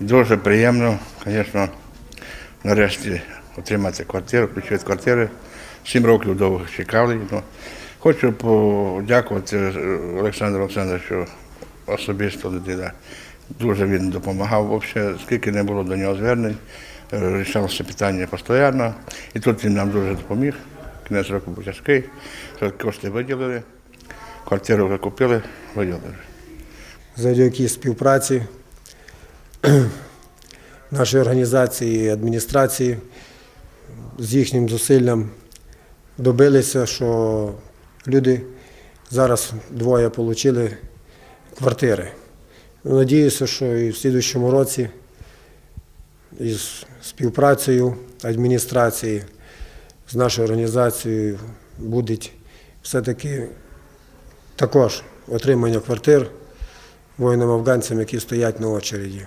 Дуже приємно, звісно, нарешті отримати квартиру, від квартири. Сім років довго чекали. Ну, хочу подякувати Олександру Олександровичу особисто людина. Дуже він допомагав взагалі, скільки не було до нього звернень, рішалося питання постійно. І тут він нам дуже допоміг. Кінець року був тяжкий, кошти виділили, квартиру вже купили, виділили. завдяки співпраці нашої організації і адміністрації з їхнім зусиллям добилися, що люди зараз двоє отримали квартири. Надіюся, що і в слідчому році із співпрацею адміністрації з нашою організацією буде все-таки також отримання квартир воїнам-афганцям, які стоять на очереді.